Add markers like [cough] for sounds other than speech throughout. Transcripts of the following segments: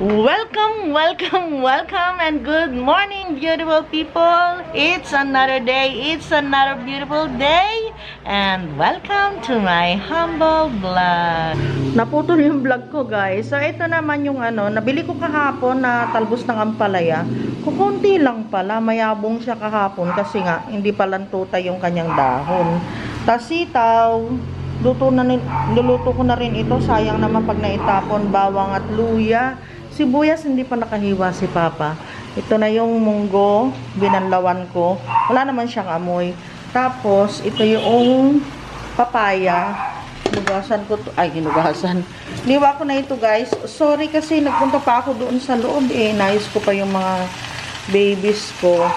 Welcome, welcome, welcome, and good morning, beautiful people. It's another day, it's another beautiful day, and welcome to my humble vlog. Naputol yung vlog ko, guys. So, ito naman yung ano, nabili ko kahapon na talbos ng ampalaya. Kukunti lang pala, mayabong siya kahapon kasi nga, hindi palang tutay yung kanyang dahon. Tas sitaw, luto na rin, luluto ko na rin ito. Sayang naman pag naitapon, bawang at luya. Sibuyas, hindi pa nakahiwa si Papa. Ito na yung munggo, binanlawan ko. Wala naman siyang amoy. Tapos, ito yung papaya. Hinugasan ko to. Ay, hinugasan. Liwa ko na ito, guys. Sorry kasi nagpunta pa ako doon sa loob. Eh, nais ko pa yung mga babies ko.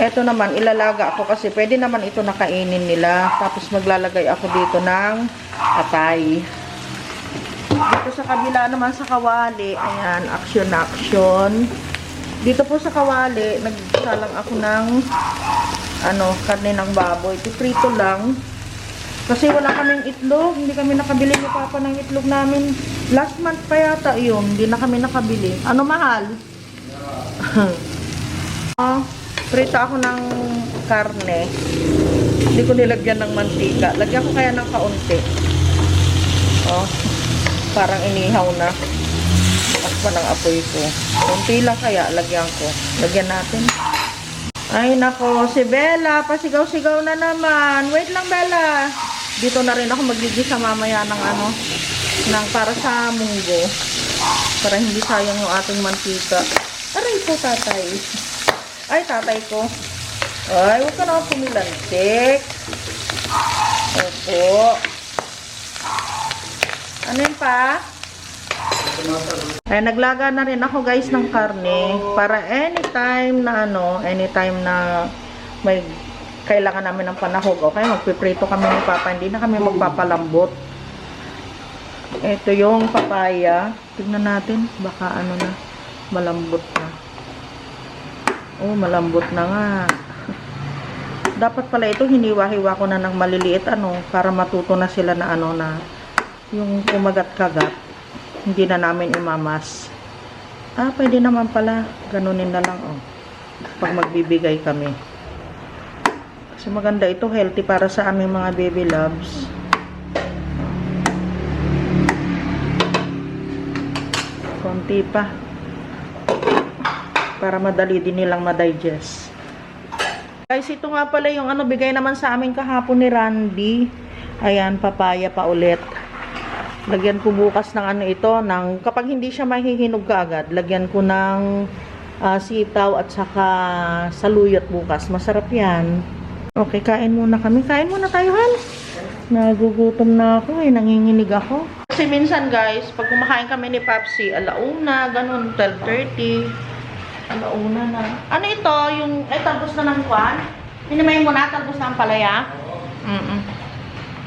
Ito naman, ilalaga ako kasi pwede naman ito nakainin nila. Tapos maglalagay ako dito ng atay. Dito sa kabila naman sa kawali, ayan, action action. Dito po sa kawali, nagsalang ako ng ano, karne ng baboy. Piprito lang. Kasi wala kaming itlog, hindi kami nakabili ni Papa ng itlog namin. Last month pa yata yun, hindi na kami nakabili. Ano mahal? [laughs] Ah, prito ako ng karne. Hindi ko nilagyan ng mantika. Lagyan ko kaya ng kaunti. Oh, parang inihaw na. Bukas pa ng apoy ko. Kunti lang kaya, lagyan ko. Lagyan natin. Ay, nako, si Bella, pasigaw-sigaw na naman. Wait lang, Bella. Dito na rin ako magigisa mamaya ng ano, ng para sa munggo. Para hindi sayang yung ating mantika. Aray po, tatay. Ay, tatay ko. Ay, huwag ka na pumilantik. Opo. Ano yun pa? Ay, naglaga na rin ako guys ng karne para anytime na ano, anytime na may kailangan namin ng panahog. Okay, magpiprito kami ni Papa. Hindi na kami magpapalambot. Ito yung papaya. Tignan natin. Baka ano na. Malambot na. Oh, malambot na nga. Dapat pala ito hiniwa-hiwa ko na ng maliliit ano para matuto na sila na ano na yung kumagat-kagat. Hindi na namin imamas. Ah, pwede naman pala. Ganunin na lang oh. Pag magbibigay kami. Kasi maganda ito, healthy para sa aming mga baby loves. Konti pa. Para madali din nilang ma-digest. Guys, ito nga pala yung ano, bigay naman sa amin kahapon ni Randy. Ayan, papaya pa ulit. Lagyan ko bukas ng ano ito, ng, kapag hindi siya mahihinog kaagad, lagyan ko ng ah, sitaw at saka saluyot bukas. Masarap yan. Okay, kain muna kami. Kain muna tayo, Han. Nagugutom na ako eh, nanginginig ako. Kasi minsan guys, pag kumakain kami ni Papsi, alauna, ganun, 12.30. Alauna na. Ano ito? Yung, ay, talbos na ng kwan? Minimay mo na, talbos na ang palaya? Mm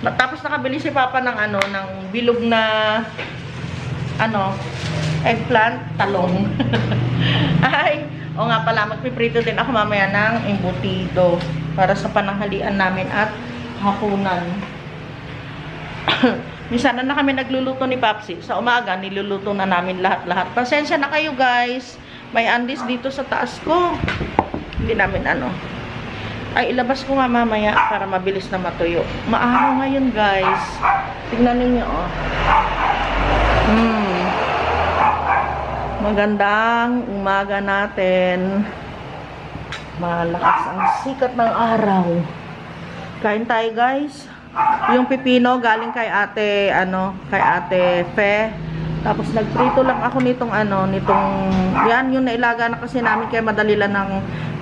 Tapos nakabili si Papa ng ano, ng bilog na, ano, eggplant, talong. [laughs] ay, o nga pala, magpiprito din ako mamaya ng embutido para sa pananghalian namin at hapunan. [coughs] Minsan na kami nagluluto ni Papsi. Sa umaga, niluluto na namin lahat-lahat. Pasensya na kayo guys. May andis dito sa taas ko. Hindi namin ano. Ay, ilabas ko nga mamaya para mabilis na matuyo. Maaraw ngayon guys. Tignan ninyo oh. Hmm. Magandang umaga natin. Malakas ang sikat ng araw. Kain tayo guys. Yung pipino galing kay ate, ano, kay ate Fe. Tapos nagprito lang ako nitong ano, nitong, yan, yung nailaga na kasi namin kaya madali lang ng,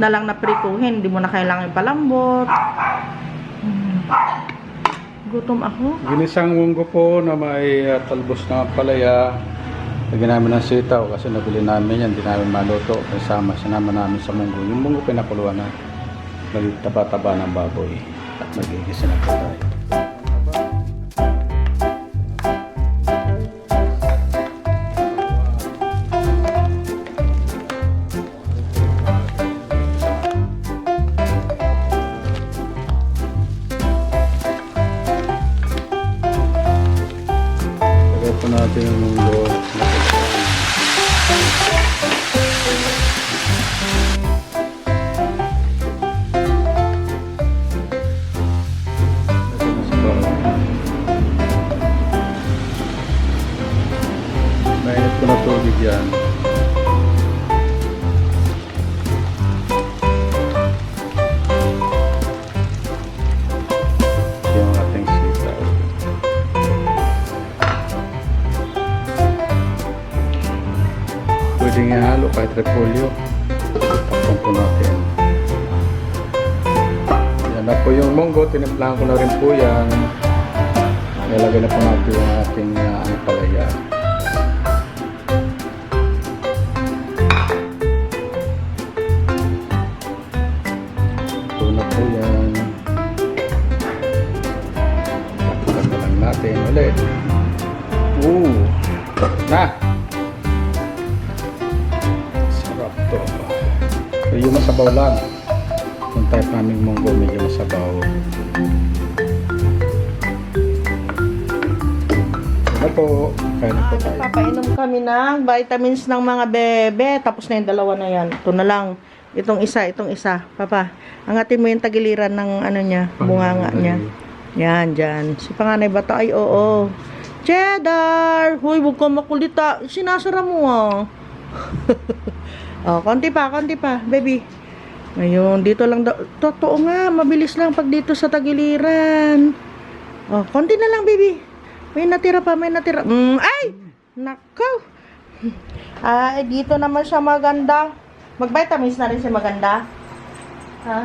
na lang na prituhin. Hindi mo na kailangan ipalambot. Hmm. Gutom ako. Ginisang munggo po na may uh, talbos na palaya. Lagyan namin ng sitaw kasi nabili namin yan. Hindi namin maluto. Kasama, sinama namin sa munggo. Yung munggo pinakuluan na nagtaba-taba ng baboy. At magigisa na tayo. Tinimplahan ko na rin po yan. Nilagay na po natin yung ating uh, ano palaya. Ito na po yan. Tapukan na lang natin ulit. Ooh! Na! Sarap to. Medyo masabaw lang. Yung type naming munggo medyo masabaw. Ano po? Kaya na po tayo. Papainom kami ng vitamins ng mga bebe. Tapos na yung dalawa na yan. Ito na lang. Itong isa, itong isa. Papa, angatin mo yung tagiliran ng ano niya, bunganga niya. Yan, dyan. Si panganay bata, ay oo. Cheddar! Huy, huwag ka makulita. Sinasara mo ah. [laughs] oh, konti pa, konti pa, baby. Ayun, dito lang daw. Totoo nga, mabilis lang pag dito sa tagiliran. Oh, konti na lang, baby. May natira pa, may natira. Mm, ay! Nakaw! [laughs] Ay, dito naman siya maganda. Mag-vitamins na rin si maganda. Ha?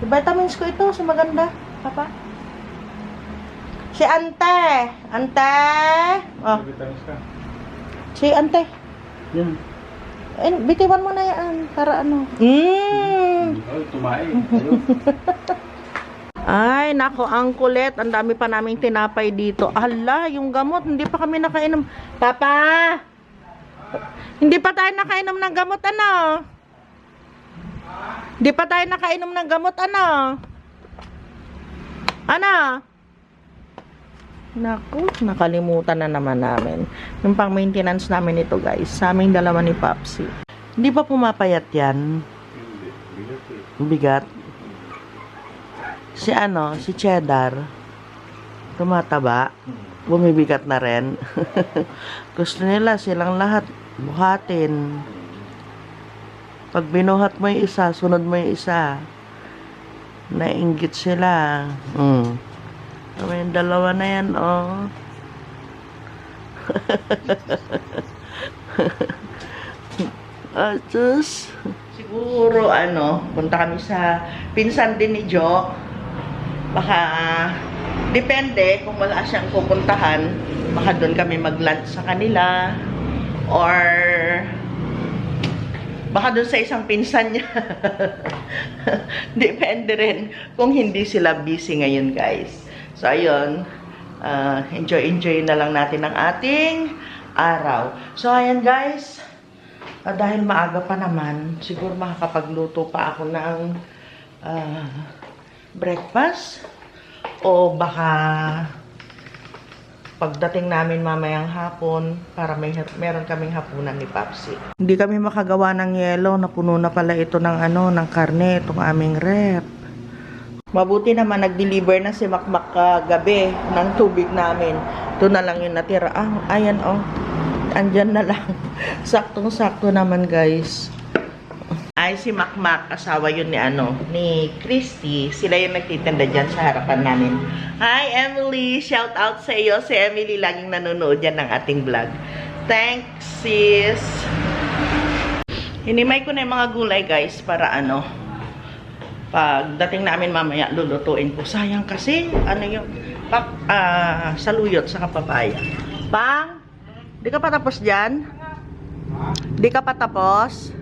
I-vitamins ko ito si maganda. Papa? Si Ante! Ante! Oh, si Ante. Yan. Eh, bitiwan mo na yan para ano. Mm. Ayun. Ay, nako, ang kulit. Ang dami pa naming tinapay dito. Ala, yung gamot, hindi pa kami nakainom. Papa! Hindi pa tayo nakainom ng gamot, ano? Hindi pa tayo nakainom ng gamot, ano? Ano? Naku, nakalimutan na naman namin. Yung pang maintenance namin ito, guys. Sa aming dalawa ni Papsi. Hindi pa pumapayat yan. Bigat. Si ano, si Cheddar, tumataba, bumibigat na rin. [laughs] Gusto nila silang lahat buhatin. Pag binuhat mo yung isa, sunod mo yung isa. Nainggit sila. Mm. Kami yung dalawa na yan, oh. Ah, Diyos. Siguro, ano, punta kami sa pinsan din ni Jo. Baka, depende kung wala siyang pupuntahan. Baka doon kami mag-lunch sa kanila. Or, baka doon sa isang pinsan niya. [laughs] depende rin kung hindi sila busy ngayon, guys. So, ayun. ah, enjoy-enjoy na lang natin ang ating araw. So, ayan, guys. Ah, dahil maaga pa naman, siguro makakapagluto pa ako ng ah, breakfast. O baka pagdating namin mamayang hapon para may meron kaming hapunan ni Papsi. Hindi kami makagawa ng yelo, napuno na pala ito ng ano, ng karne, itong aming rep. Mabuti naman nag-deliver na si Makmak kagabi ng tubig namin. Ito na lang yung natira. Ah, ayan oh. Andyan na lang. [laughs] Saktong-sakto naman, guys. Ay, si Makmak, asawa yun ni ano, ni Christy. Sila yung nagtitinda dyan sa harapan namin. Hi, Emily! Shout out sa iyo. Si Emily laging nanonood yan ng ating vlog. Thanks, sis! Hinimay ko na yung mga gulay, guys, para ano, pagdating namin mamaya, lulutuin ko. Sayang kasi, ano yung, pak, ah, saluyot sa kapapaya. Pang, di ka pa tapos dyan? Di ka pa tapos?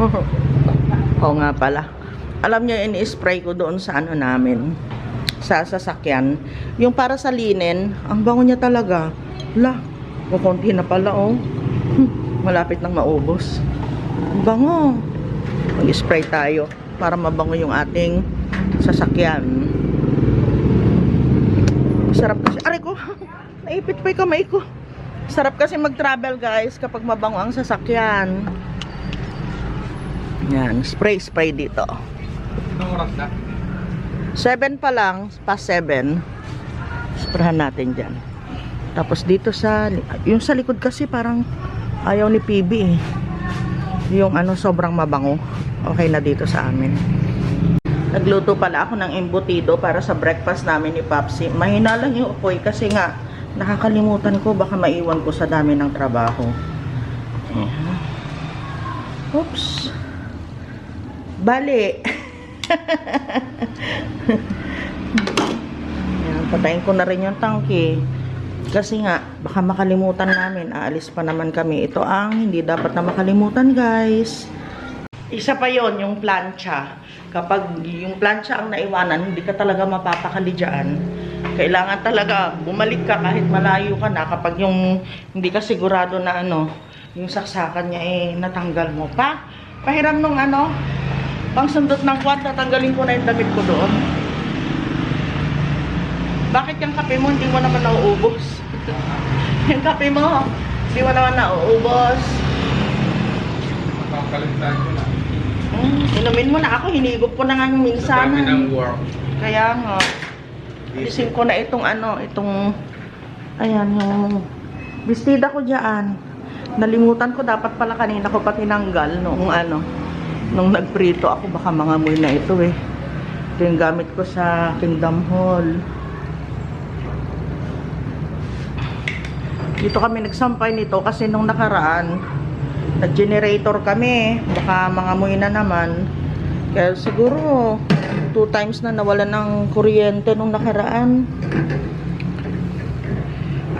[laughs] Oo nga pala. Alam niyo, ini-spray ko doon sa ano namin, sa sasakyan. Yung para sa linen, ang bango niya talaga. La, kukunti na pala oh. Hmm, malapit nang maubos. Ang bango. Mag-spray tayo para mabango yung ating sasakyan. Sarap kasi. Aray ko, [laughs] naipit pa yung kamay ko. Sarap kasi mag-travel guys kapag mabango ang sasakyan. Yan, spray spray dito. Anong oras na? 7 pa lang, past 7. Sprayan natin dyan. Tapos dito sa, yung sa likod kasi parang ayaw ni PB eh. Yung ano, sobrang mabango. Okay na dito sa amin. Nagluto pala ako ng embutido para sa breakfast namin ni Papsi. Mahina lang yung upoy kasi nga nakakalimutan ko baka maiwan ko sa dami ng trabaho. Oops. Bali. [laughs] Ayan, patayin ko na rin yung tangke. Kasi nga, baka makalimutan namin. Aalis pa naman kami. Ito ang hindi dapat na makalimutan, guys. Isa pa yon yung plancha. Kapag yung plancha ang naiwanan, hindi ka talaga mapapakali dyan. Kailangan talaga bumalik ka kahit malayo ka na kapag yung hindi ka sigurado na ano, yung saksakan niya eh natanggal mo. Pa, pahiram nung ano, pang sundot ng kwat, tatanggalin ko na yung damit ko doon. Bakit yung kape mo hindi mo naman nauubos? [laughs] yung kape mo, hindi mo naman nauubos. Makakalimutan ko na. Mm, inumin mo na ako, hinigop ko na nga yung minsan. Ng work. Kaya nga, alisin ko na itong ano, itong, ayan, yung bestida ko dyan. Nalimutan ko, dapat pala kanina ko pa tinanggal noong ano, nung nagprito ako, baka mga amoy na ito eh. Ito yung gamit ko sa Kingdom Hall. Dito kami nagsampay nito kasi nung nakaraan, nag-generator kami. Baka mga amoy na naman. Kaya siguro, two times na nawala ng kuryente nung nakaraan.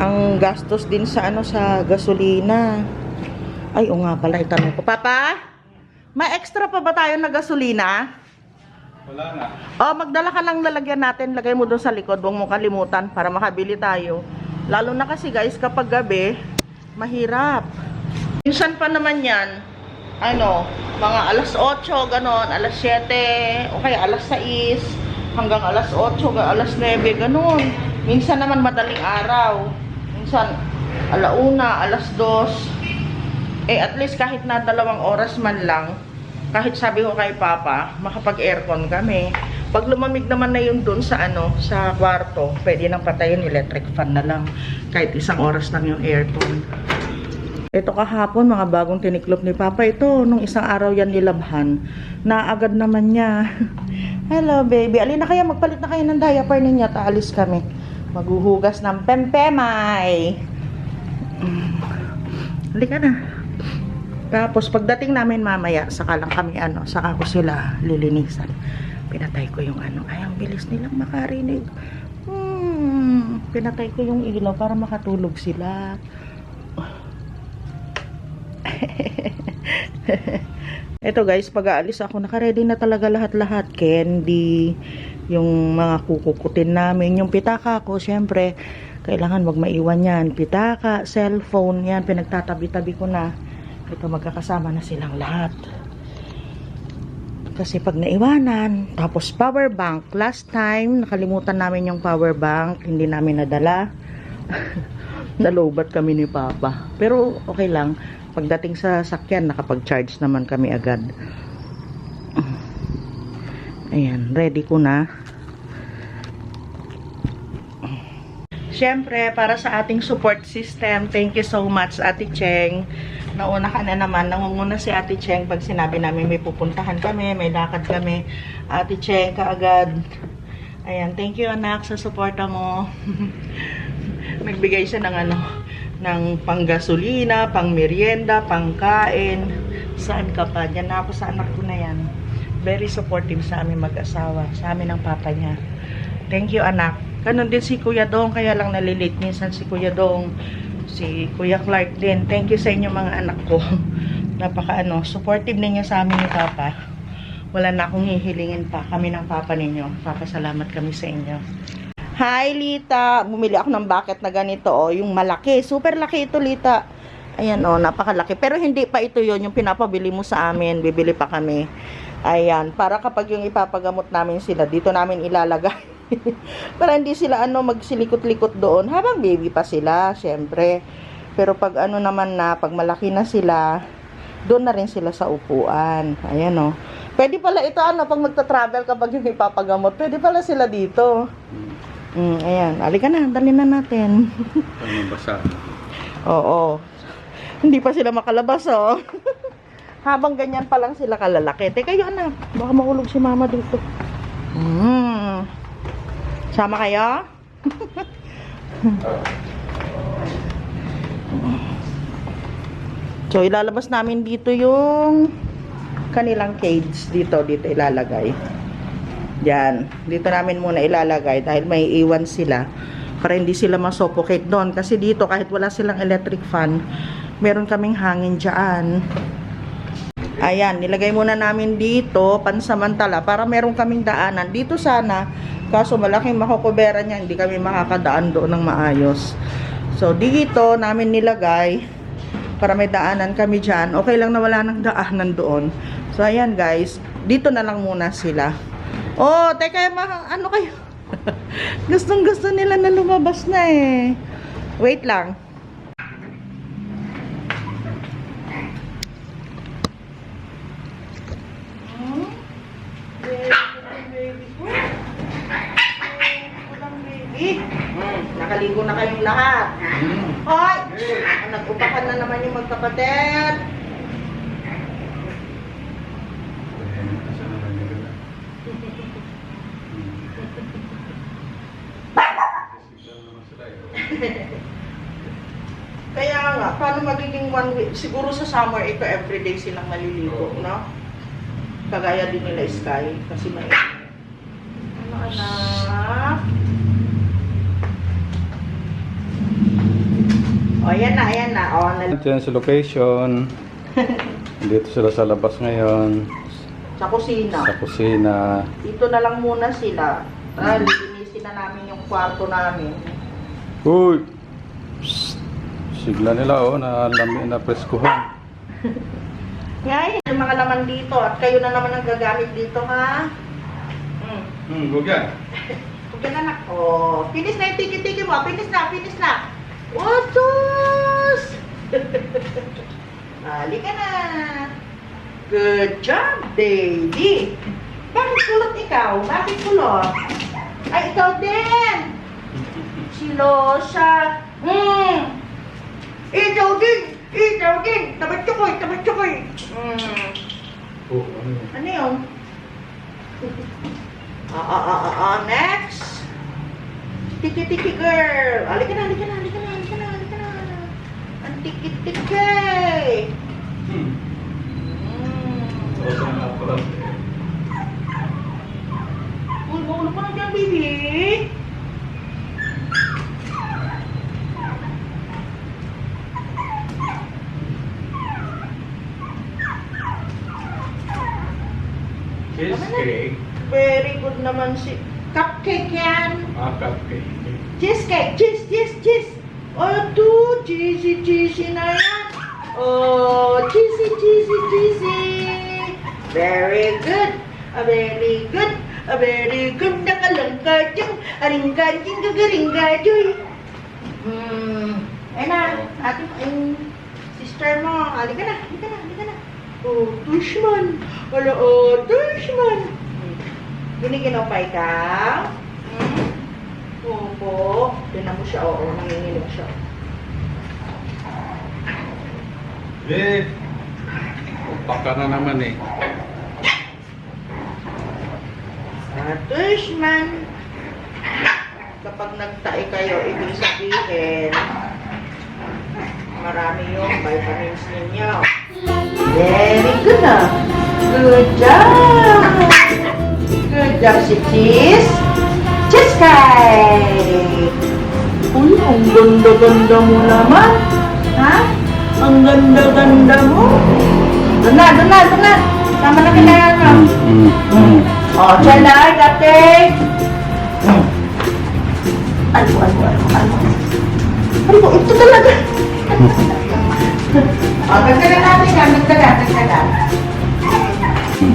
Ang gastos din sa ano sa gasolina. Ay, o nga pala, itanong ko. Papa, may extra pa ba tayo na gasolina? Wala na. O, magdala ka lang lalagyan natin. Lagay mo doon sa likod. Huwag mo kalimutan para makabili tayo. Lalo na kasi guys, kapag gabi, mahirap. Minsan pa naman yan, ano, mga alas 8, ganon, alas 7, o kaya alas 6, hanggang alas 8, hanggang alas 9, ganon. Minsan naman madaling araw. Minsan, alauna, alas 2. Eh, at least kahit na dalawang oras man lang, kahit sabi ko kay Papa, makapag-aircon kami. Pag lumamig naman na yun dun sa ano, sa kwarto, pwede nang patayin electric fan na lang. Kahit isang oras lang yung aircon. Ito kahapon, mga bagong tiniklop ni Papa. Ito, nung isang araw yan nilabhan. Naagad naman niya. [laughs] Hello, baby. Alin na kaya, magpalit na kayo ng diaper ninyo. Taalis kami. Maghuhugas ng pempemay. Mm. Halika na. Tapos, pagdating namin mamaya, saka lang kami, ano, saka ko sila lilinisan. Pinatay ko yung ano. Ay, ang bilis nilang makarinig. Hmm, pinatay ko yung ilaw para makatulog sila. [laughs] Ito guys, pag aalis ako, nakaready na talaga lahat-lahat. Candy, yung mga kukukutin namin, yung pitaka ko, syempre, kailangan wag maiwan yan. Pitaka, cellphone, yan, pinagtatabi-tabi ko na. Ito, magkakasama na silang lahat. Kasi pag naiwanan, tapos power bank, last time, nakalimutan namin yung power bank, hindi namin nadala. [laughs] Nalobat kami ni Papa. Pero okay lang. Pagdating sa sakyan, nakapag-charge naman kami agad. Ayan, ready ko na. Siyempre, para sa ating support system, thank you so much, Ate Cheng. Nauna ka na naman, nangunguna si Ate Cheng pag sinabi namin may pupuntahan kami, may lakad kami. Ate Cheng, kaagad. Ayan, thank you anak sa suporta mo. [laughs] Nagbigay siya ng ano, ng panggasolina, pang merienda, pangkain. Saan ka pa? Diyan na ako sa anak ko na yan. Very supportive sa amin mag-asawa, sa amin ng papa niya. Thank you anak. Ganon din si Kuya Dong, kaya lang nalilate minsan si Kuya Dong, si Kuya Clark din. Thank you sa inyo mga anak ko. [laughs] Napaka ano, supportive ninyo sa amin ni Papa. Wala na akong hihilingin pa kami ng Papa ninyo. Papasalamat kami sa inyo. Hi, Lita. Bumili ako ng bucket na ganito, oh. Yung malaki. Super laki ito, Lita. Ayan, oh. Napakalaki. Pero hindi pa ito yon yung pinapabili mo sa amin. Bibili pa kami. Ayan. Para kapag yung ipapagamot namin sila, dito namin ilalagay. [laughs] [laughs] Para hindi sila, ano, magsilikot-likot doon. Habang baby pa sila, syempre. Pero pag ano naman na, pag malaki na sila, doon na rin sila sa upuan. Ayan, oh. Pwede pala ito, ano, pag magta-travel kapag yung ipapagamot, pwede pala sila dito. Mm, ayan. Alika na, dali na natin. Ano basa? [laughs] Oo. Hindi pa sila makalabas, oh. [laughs] Habang ganyan pa lang sila kalalaki. Teka, yun na. Baka mahulog si mama dito. Mm. Sama kayo? so, ilalabas namin dito yung kanilang cage. Dito, dito ilalagay. Yan. Dito namin muna ilalagay dahil may iwan sila para hindi sila masuffocate doon. Kasi dito, kahit wala silang electric fan, meron kaming hangin dyan. Ayan, nilagay muna namin dito, pansamantala, para meron kaming daanan. Dito sana, kaso malaking makukubera niya, hindi kami makakadaan doon ng maayos. So, dito namin nilagay, para may daanan kami dyan. Okay lang na wala ng daanan doon. So, ayan guys, dito na lang muna sila. Oh, teka, ma- ano kayo? [laughs] Gustong gusto nila na lumabas na eh. Wait lang. Hmm, nakaligo na kayong lahat. Hoy! Nag-upakan na naman yung magkapatid. [laughs] Kaya nga, paano magiging one week? Siguro sa summer, ito everyday silang maliligo, no? Kagaya din nila Sky, kasi may... Ano anak? O, ayan na, ayan na. O, nal- Diyan sa location. [laughs] Dito sila sa labas ngayon. sa kusina. Sa kusina. Dito na lang muna sila. Ah, lilinisin na namin yung kwarto namin. Uy! Psst! Sigla nila oh, na lami na preskuhan. Kaya [laughs] yung mga laman dito at kayo na naman ang gagamit dito ha. Hmm. Hmm. Huwag ka na nak. Oh, finish na yung tiki-tiki mo. Finish na, finish na. Watos! Halika na. Good job, baby. Bakit kulot ikaw? Bakit kulot? Ay, ikaw din. Si Losa. Hmm. Ikaw din. Ikaw din. Tabat chokoy, tabat chokoy. Hmm. Oh, ano yun? Ano yun? [laughs] Ah, ah, ah, ah, ah, next. Tiki-tiki girl. Halika na, halika na, halika na. Ang tiki-tiki. Hmm. Mm. Pala. Uy, maulog dyan, baby. Cheesecake. Very good naman si... Cupcake yan. Ah, cupcake. Cheesecake. Cheese, cheese, cheese. Oh, tu, cheesy, cheesy na yan. Oh, cheesy, cheesy, cheesy. Very good. A very good. A very good. Nakalangka dyan. Aringka dyan, gagaringka dyan. Hmm. Ayun na. Ayun, sister mo. Halika na, halika na, halika na. Oh, Tushman. Wala, oh, Tushman. Giniginopay ka? Hmm? Opo. Tinan mo siya, oo. Nanginginig siya. Eh, baka na naman eh. Sa Tushman. Kapag nagtae kayo, ibig sabihin, marami yung vitamins ninyo. Very good ah. Good job. Good job si Cheese. Cake. Uy, ang ganda-ganda mo naman. Ha? Ang ganda-ganda mo. Doon na, doon na, doon na. Tama na kailangan mo. Hmm. Hmm. Oh, dyan na. Hmm. Ano, ano, ano, ano. Ano, ito talaga. [laughs] oh, dagdagan natin yan, dagdagan, dagdagan.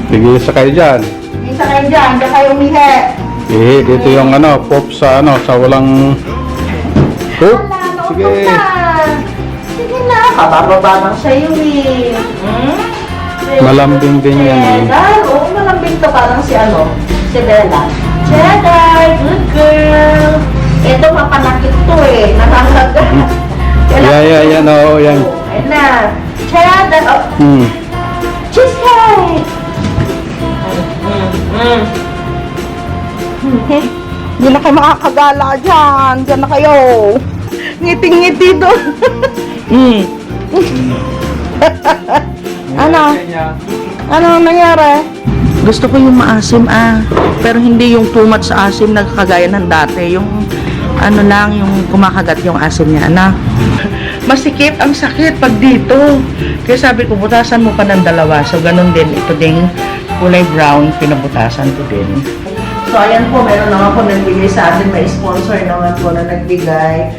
Tigil sa kayo dyan. Isa kayo dyan, dyan kayo umihi. Eh, dito yung ano, pop sa ano, sa walang... Pop? Sige. Sige na, kabababa lang sa'yo eh. Hmm? Malambing din yan eh. Cheddar, oo, malambing to parang si ano, si Bella. Cheddar, Good girl. Ito, mapanakit to eh. Nakakagat. Yeah, yeah, yan, oo, yan. Ayan na. Chada. Oh, Hmm. cheesecake. Mm, mm. Hindi na kayo makakagala dyan. Diyan na kayo. Ngiting-ngiti doon. mm. [laughs] ano? Ano ang nangyari? Gusto ko yung maasim ah. Pero hindi yung too much asim na kagaya ng dati. Yung ano lang, yung kumakagat yung asim niya. Ano? [laughs] Masikip ang sakit pag dito. Kaya sabi ko, butasan mo pa ng dalawa. So, ganun din. Ito ding kulay brown, pinabutasan ko din. So, ayan po, meron naman po nagbigay sa atin. May sponsor naman po na nagbigay.